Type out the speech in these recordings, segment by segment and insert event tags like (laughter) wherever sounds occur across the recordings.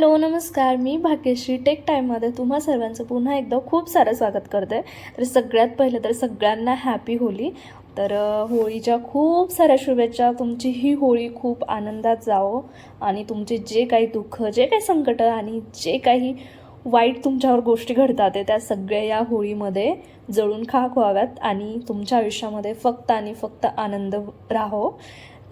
Hello नमस्कार. मी Bhagyashree take टाईममध्ये तुम्हा सर्वांचं पुन्हा एकदा खूप सारं स्वागत करते. तर सगळ्यात पहिलं तर सगळ्यांना हॅपी होली तर होळीच्या खूप साऱ्या शुभेच्छा. तुमची ही होळी खूप आनंदात जावो आणि तुमचे जे काही दुःख जे काही संकट आणि जे काही वाईट तुमच्यावर गोष्टी घडतात त्या सगळ्या या होळीमध्ये जळून खाक व्हाव्यात आणि तुमच्या आयुष्यामध्ये फक्त आणि फक्त आनंद राहो.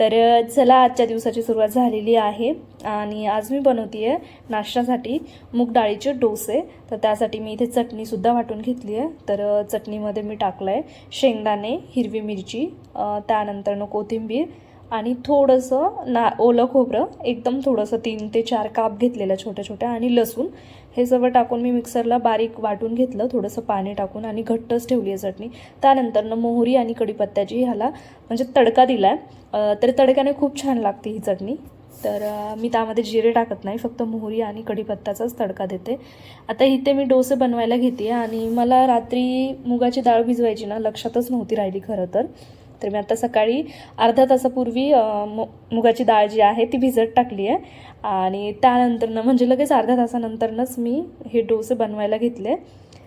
तर चला आजच्या दिवसाची सुरुवात झालेली आहे. आणि आज मी बनवते आहे नाश्त्यासाठी मूग डाळीचे डोसे. तर त्यासाठी मी इथे चटणीसुद्धा वाटून घेतली आहे. तर चटणीमध्ये मी टाकलं आहे शेंगदाणे हिरवी मिरची त्यानंतरनं कोथिंबीर आणि थोडंसं ना ओलं खोबरं एकदम थोडंसं तीन ते चार काप घेतलेलं छोट्या छोट्या आणि लसूण. हे सर्व टाकून मी मिक्सरला बारीक वाटून घेतलं थोडंसं पाणी टाकून आणि घट्टच ठेवली आहे चटणी. त्यानंतरनं मोहरी आणि कढीपत्त्याची ह्याला म्हणजे तडका दिला आहे तर तडक्याने खूप छान लागते ही चटणी. तर मी त्यामध्ये जिरे टाकत नाही फक्त मोहरी आणि कढीपत्त्याचाच तडका देते. आता इथे मी डोसे बनवायला घेते आणि मला रात्री मुगाची डाळ भिजवायची ना लक्षातच नव्हती राहिली खरं तर. तर मी आता सकाळी अर्धा तासापूर्वी मु मुगाची डाळ जी आहे ती भिजत टाकली आहे. आणि त्यानंतरनं म्हणजे लगेच अर्ध्या तासानंतरनंच मी हे डोसे बनवायला घेतले.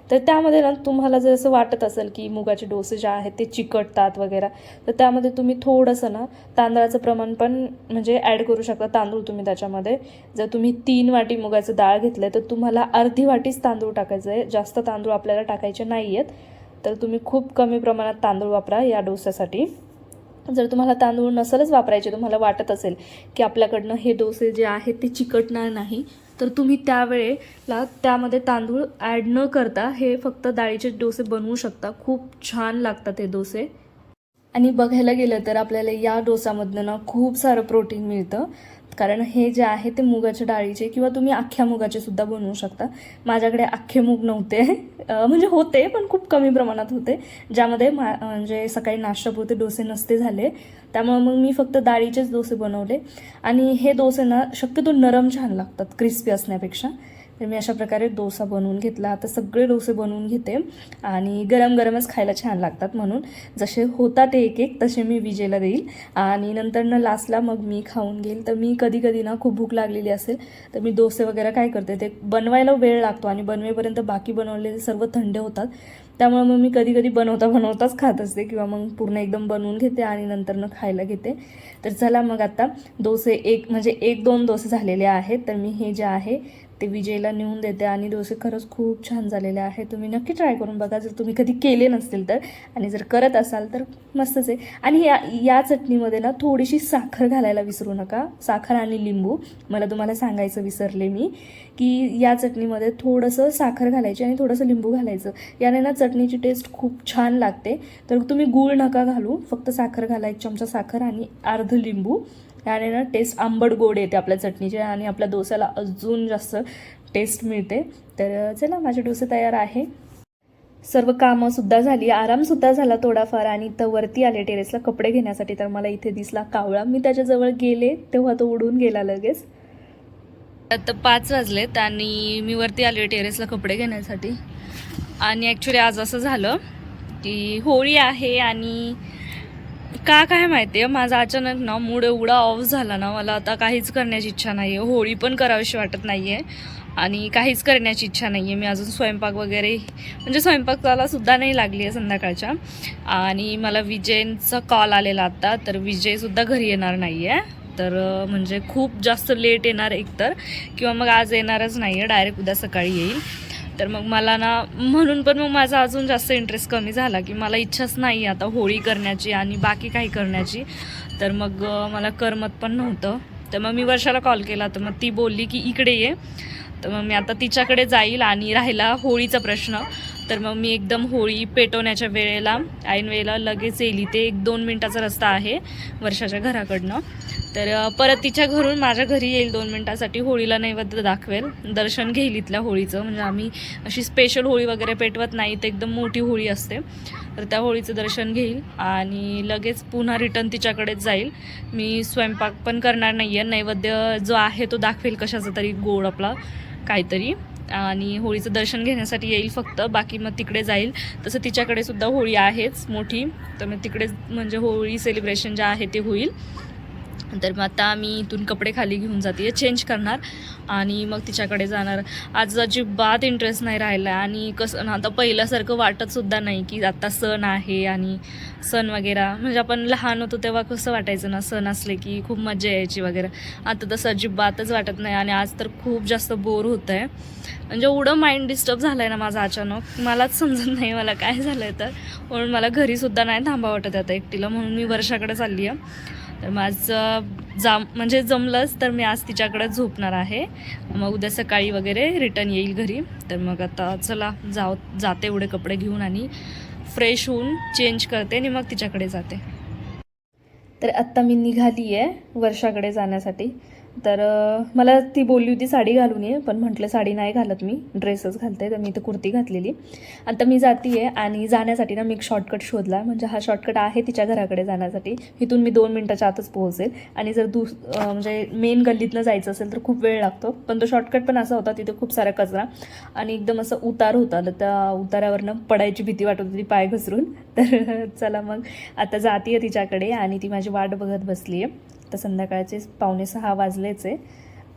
तर त्यामध्ये ना तुम्हाला जर असं वाटत असेल की मुगाचे डोसे जे आहेत ते चिकटतात वगैरे तर त्यामध्ये तुम्ही थोडंसं ना तांदळाचं प्रमाण पण म्हणजे ॲड करू शकता तांदूळ तुम्ही त्याच्यामध्ये. जर तुम्ही तीन वाटी मुगाचं डाळ घेतलं तर तुम्हाला अर्धी वाटीच तांदूळ टाकायचं आहे जास्त तांदूळ आपल्याला टाकायचे नाही आहेत तर तुम्ही खूप कमी प्रमाणात तांदूळ वापरा या डोस्यासाठी. जर तुम्हाला तांदूळ नसेलच वापरायचे तुम्हाला वाटत असेल की आपल्याकडनं हे डोसे जे आहेत ते चिकटणार नाही तर तुम्ही त्यावेळेला त्यामध्ये तांदूळ ॲड न करता हे फक्त डाळीचे डोसे बनवू शकता. खूप छान लागतात हे डोसे. आणि बघायला गेलं तर आपल्याला या डोसामधनं ना खूप सारं प्रोटीन मिळतं. कारण हे जे आहे ते मुगाच्या डाळीचे किंवा तुम्ही अख्ख्या मुगाचे सुद्धा बनवू शकता. माझ्याकडे अख्खे मूग नव्हते. म्हणजे होते पण खूप कमी प्रमाणात होते. ज्यामध्ये मा म्हणजे सकाळी नाश्त्यापुरते डोसे नसते झाले. त्यामुळे मग मी फक्त डाळीचेच डोसे बनवले. आणि हे डोसे ना शक्यतो नरम छान लागतात क्रिस्पी असण्यापेक्षा. तर मी अशा प्रकारे डोसा बनवून घेतला. आता सगळे डोसे बनवून घेते आणि गरम गरमच खायला छान लागतात म्हणून. जसे होतात एक एक तसे मी विजेला देईल. आणि नंतर लास्टला मग मी खाऊन घेईल. तर मी कधी कधी ना खूप भूक लागलेली असेल तर मी डोसे वगैरे काय करते ते बनवायला वेळ लागतो आणि बनवेपर्यंत बाकी बनवलेले सर्व थंड होतात त्यामुळे मग मी कधी कधी बनवता बनवताच खात असते किंवा मग पूर्ण एकदम बनवून घेते आणि नंतरनं खायला घेते. तर चला मग आता डोसे एक म्हणजे एक दोन डोसे झालेले आहेत. तर मी हे जे आहे ते विजयला नेऊन देते आणि डोसे खरंच खूप छान झालेले आहे तुम्ही नक्की ट्राय करून बघा. जर तुम्ही कधी केले नसतील तर आणि जर करत असाल तर मस्तच आहे. आणि या या चटणीमध्ये ना थोडीशी साखर घालायला विसरू नका. साखर आणि लिंबू. मला तुम्हाला सांगायचं विसरले मी की या चटणीमध्ये थोडंसं साखर घालायची आणि थोडंसं लिंबू घालायचं. याने ना चटणीची टेस्ट खूप छान लागते. तर तुम्ही गूळ नका घालू. फक्त साखर घाला एक चमचा साखर आणि अर्ध लिंबू. याने ना टेस्ट आंबट गोड येते आपल्या चटणीचे आणि आपल्या डोस्याला अजून जास्त टेस्ट मिळते. तर चला माझे डोसे तयार आहे. सर्व कामंसुद्धा झाली. आरामसुद्धा झाला थोडाफार आणि तर वरती आले टेरेसला कपडे घेण्यासाठी. तर मला इथे दिसला कावळा. मी त्याच्याजवळ गेले तेव्हा तो उडून गेला लगेच. आता पाच वाजलेत आणि मी वरती आले टेरेसला कपडे घेण्यासाठी. आणि ॲक्च्युली आज असं झालं की होळी आहे आणि का काय माहिती आहे माझा अचानक ना मूड एवढा ऑफ झाला ना मला आता काहीच करण्याची इच्छा नाही आहे होळी पण करावीशी वाटत नाही आहे आणि काहीच करण्याची इच्छा नाही आहे मी अजून स्वयंपाक वगैरे म्हणजे स्वयंपाकाला सुद्धा नाही लागली आहे संध्याकाळच्या. आणि मला विजयचा कॉल आलेला आता तर विजयसुद्धा घरी येणार नाही आहे तर म्हणजे खूप जास्त लेट येणार एकतर. किंवा मग आज येणारच नाही आहे डायरेक्ट उद्या सकाळी येईल. तर मग मला ना म्हणून पण मग माझा अजून जास्त इंटरेस्ट कमी झाला की मला इच्छाच नाही आता होळी करण्याची आणि बाकी काही करण्याची. तर मग मला करमत पण नव्हतं. तर मग मी वर्षाला कॉल केला. तर मग ती बोलली की इकडे ये. तर मग मी आता तिच्याकडे जाईल आणि राहिला होळीचा प्रश्न. तर मग मी एकदम होळी पेटवण्याच्या वेळेला ऐन वेळेला लगेच येईल. ते एक दोन मिनटाचा रस्ता आहे वर्षाच्या घराकडनं. तर परत तिच्या घरून माझ्या घरी येईल दोन मिनटासाठी. होळीला नैवेद्य दाखवेल. दर्शन घेईल इथल्या होळीचं. म्हणजे आम्ही अशी स्पेशल होळी वगैरे पेटवत नाही. तर एकदम मोठी होळी असते. तर त्या होळीचं दर्शन घेईल आणि लगेच पुन्हा रिटर्न तिच्याकडेच जाईल. मी स्वयंपाक पण करणार नाही आहे नैवेद्य जो आहे तो दाखवेल कशाचा तरी गोड आपला काहीतरी. आणि होळीचं दर्शन घेण्यासाठी येईल फक्त. बाकी मग तिकडे जाईल. तसं तिच्याकडे सुद्धा होळी आहेच मोठी. तर मग तिकडे म्हणजे होळी सेलिब्रेशन जे आहे ते होईल. तर मग आता मी इथून कपडे खाली घेऊन जाते. चेंज करणार. आणि मग तिच्याकडे जाणार. आज अजिबात इंटरेस्ट नाही राहिला. आणि कसं ना आता पहिल्यासारखं वाटतसुद्धा नाही की आता सण आहे आणि सण वगैरे. म्हणजे आपण लहान होतो तेव्हा कसं वाटायचं ना सण असले की खूप मजा यायची वगैरे. आता तसं अजिबातच वाटत नाही. आणि आज तर खूप जास्त बोर होतं आहे म्हणजे एवढं माइंड डिस्टर्ब झालं आहे ना माझं अचानक. मलाच समजत नाही मला काय झालं आहे तर. म्हणून मला घरीसुद्धा नाही थांबा वाटत आता एकटीला. म्हणून मी वर्षाकडे चालली आहे तर माझं जाम म्हणजे जमलंच तर मी आज तिच्याकडे झोपणार आहे. मग उद्या सकाळी वगैरे रिटर्न येईल घरी. तर मग आता चला जाव जाते एवढे कपडे घेऊन आणि फ्रेश होऊन चेंज करते आणि मग तिच्याकडे जाते. तर आत्ता मी निघाली आहे वर्षाकडे जाण्यासाठी. तर मला ती बोलली होती साडी घालून ये पण म्हटलं साडी नाही घालत मी. ड्रेसच घालते तर मी इथं कुर्ती घातलेली. आता मी जाते आहे आणि जाण्यासाठी ना मी एक शॉर्टकट शोधला म्हणजे हा शॉर्टकट आहे तिच्या घराकडे जाण्यासाठी. इथून मी दोन मिनटाच्या आतच पोहोचेल. आणि जर दुस म्हणजे मेन गल्लीतनं जायचं असेल तर खूप वेळ लागतो. पण तो शॉर्टकट पण असा होता तिथे खूप सारा कचरा आणि एकदम असं उतार होता. तर त्या उतारावरनं पडायची भीती वाटत होती पाय घसरून. तर (laughs) चला मग. आता जाते आहे तिच्याकडे आणि ती माझी वाट बघत बसली आहे आत्ता संध्याकाळचे पावणे सहा वाजलेच आहे.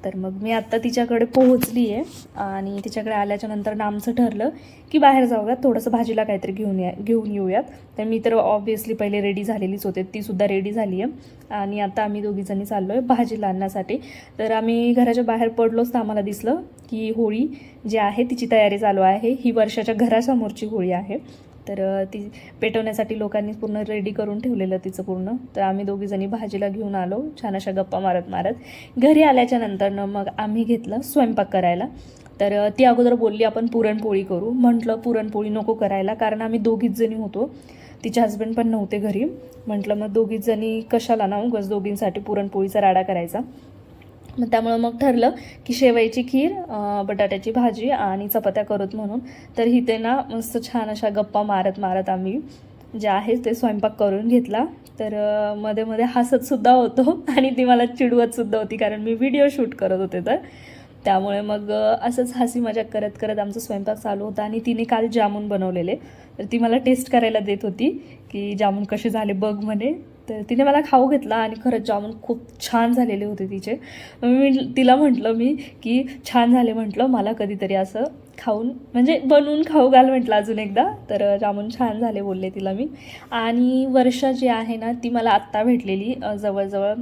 तर मग मी आत्ता तिच्याकडे पोहोचली आहे आणि तिच्याकडे आल्याच्यानंतर ना आमचं ठरलं की बाहेर जाऊयात थोडंसं भाजीला काहीतरी घेऊन या घेऊन येऊयात. तर मी तर ऑब्वियसली पहिले रेडी झालेलीच होते तीसुद्धा रेडी झाली आहे आणि आता आम्ही दोघीजणी चाललो आहे भाजीला आणण्यासाठी तर आम्ही घराच्या बाहेर पडलोच तर आम्हाला दिसलं की होळी जी आहे तिची तयारी चालू आहे. ही वर्षाच्या घरासमोरची होळी आहे. तर ती पेटवण्यासाठी लोकांनी पूर्ण रेडी करून ठेवलेलं तिचं पूर्ण. तर आम्ही दोघीजणी भाजीला घेऊन आलो छान अशा गप्पा मारत मारत. घरी आल्याच्या नंतरनं मग आम्ही घेतलं स्वयंपाक करायला. तर ती अगोदर बोलली आपण पुरणपोळी करू. म्हटलं पुरणपोळी नको करायला कारण आम्ही दोघीच जणी होतो. तिचे हस्बंड पण नव्हते घरी. म्हटलं मग दोघीच जणी कशाला ना उगाच दोघींसाठी पुरणपोळीचा राडा करायचा. मग त्यामुळं मग ठरलं की शेवयाची खीर बटाट्याची भाजी आणि चपात्या करत म्हणून. तर इथे ना मस्त छान अशा गप्पा मारत मारत आम्ही जे आहे ते स्वयंपाक करून घेतला. तर मध्ये मध्ये हसतसुद्धा होतो (laughs) आणि ती मला चिडवतसुद्धा होती कारण मी व्हिडिओ शूट करत होते तर. त्यामुळे मग असंच हसी मजा करत करत आमचा स्वयंपाक चालू होता आणि तिने काल जामून बनवलेले. तर ती मला टेस्ट करायला देत होती की जामून कसे झाले बघ म्हणे. तर तिने मला खाऊ घेतला आणि खरंच जामून खूप छान झालेले होते तिचे. मी तिला म्हटलं मी की छान झाले म्हटलं. मला कधीतरी असं खाऊन म्हणजे बनवून खाऊ घाल म्हटलं अजून एकदा. तर जामून छान झाले बोलले तिला मी. आणि वर्षा जी आहे ना ती मला आत्ता भेटलेली. जवळजवळ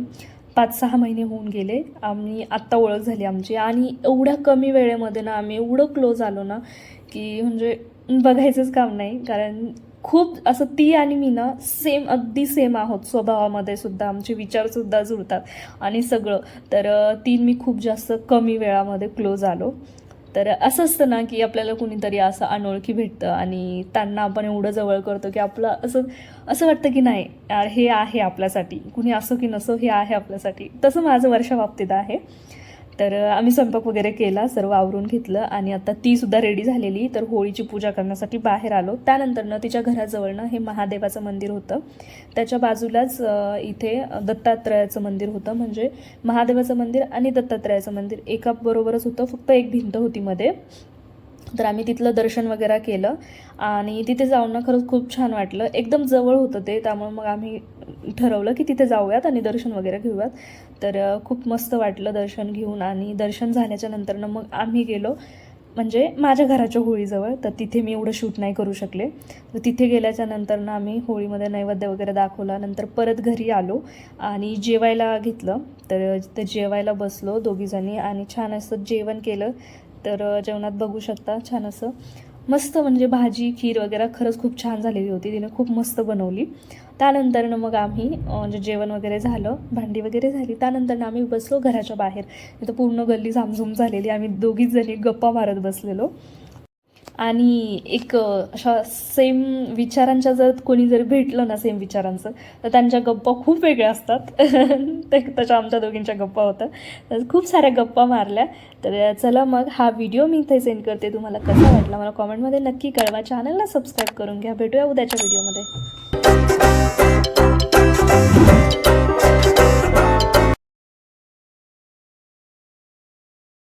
पाच सहा महिने होऊन गेले. आम्ही आत्ता ओळख झाली आमची. आणि एवढ्या कमी वेळेमध्ये ना आम्ही एवढं क्लोज आलो ना की म्हणजे बघायचंच काम नाही. कारण खूप असं ती आणि मी ना सेम अगदी सेम आहोत. स्वभावामध्ये सुद्धा आमचे विचारसुद्धा जुळतात. आणि सगळं. तर तीन ती मी खूप जास्त कमी वेळामध्ये क्लोज आलो. तर असं असतं ना की आपल्याला कुणीतरी असं अनोळखी भेटतं आणि त्यांना आपण एवढं जवळ करतो की आपलं असं असं वाटतं की नाही यार हे आहे आपल्यासाठी. कुणी असो की नसो हे आहे आपल्यासाठी. तसं माझं वर्षाबाबतीत आहे. तर आम्ही स्वयंपाक वगैरे केला सर्व आवरून घेतलं आणि आता ती सुद्धा रेडी झालेली. तर होळीची पूजा करण्यासाठी बाहेर आलो. त्यानंतरनं तिच्या घराजवळनं हे महादेवाचं मंदिर होतं. त्याच्या बाजूलाच इथे दत्तात्रयाचं मंदिर होतं. म्हणजे महादेवाचं मंदिर आणि दत्तात्रयाचं मंदिर एका बरोबरच होतं. फक्त एक भिंत होती मध्ये. तर आम्ही तिथलं दर्शन वगैरे केलं आणि तिथे जाऊन ना खरंच खूप छान वाटलं. एकदम जवळ होतं ते त्यामुळे मग आम्ही ठरवलं की तिथे जाऊयात आणि दर्शन वगैरे घेऊयात. तर खूप मस्त वाटलं दर्शन घेऊन आणि दर्शन झाल्याच्या नंतरनं मग आम्ही गेलो म्हणजे माझ्या घराच्या होळीजवळ. तर तिथे मी एवढं शूट नाही करू शकले. तर तिथे गेल्याच्या नंतरनं आम्ही होळीमध्ये नैवेद्य वगैरे दाखवला. नंतर परत घरी आलो आणि जेवायला घेतलं. तर तिथे जेवायला बसलो दोघीजणी आणि छान असं जेवण केलं. तर जेवणात बघू शकता छान असं. मस्त म्हणजे भाजी खीर वगैरे खरंच खूप छान झालेली होती. तिने खूप मस्त बनवली. त्यानंतरनं मग आम्ही म्हणजे जेवण वगैरे झालं भांडी वगैरे झाली. त्यानंतरनं आम्ही बसलो घराच्या बाहेर. तिथं पूर्ण गल्ली झामझूम झालेली. आम्ही दोघीच जणी गप्पा मारत बसलेलो. आणि एक अशा सेम विचारांच्या जर कोणी जर भेटलं ना सेम विचारांचं तर त्यांच्या गप्पा खूप वेगळ्या असतात. (laughs) ते त्याच्या आमच्या दोघींच्या गप्पा होत्या. तर खूप साऱ्या गप्पा मारल्या. तर चला मग हा व्हिडिओ मी इथे सेंड करते. तुम्हाला कसा वाटला मला कॉमेंटमध्ये नक्की कळवा. चॅनलला सबस्क्राईब करून घ्या. भेटूया उद्याच्या व्हिडिओमध्ये